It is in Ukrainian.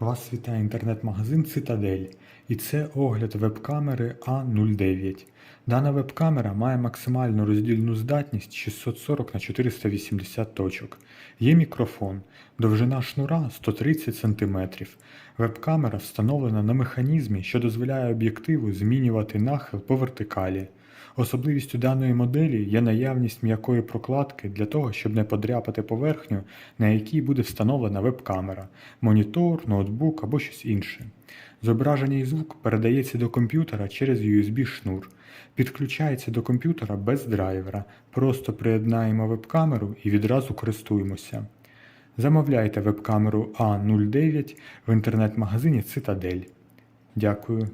Вас вітає інтернет-магазин Цитадель, і це огляд веб-камери А09. Дана веб-камера має максимальну роздільну здатність 640 на 480 точок. Є мікрофон, довжина шнура 130 см. Веб-камера встановлена на механізмі, що дозволяє об'єктиву змінювати нахил по вертикалі. Особливістю даної моделі є наявність м'якої прокладки для того, щоб не подряпати поверхню, на якій буде встановлена веб-камера, монітор, ноутбук або щось інше. Зображення і звук передається до комп'ютера через USB-шнур. Підключається до комп'ютера без драйвера. Просто приєднаємо веб-камеру і відразу користуємося. Замовляйте веб-камеру А09 в інтернет-магазині Цитадель. Дякую.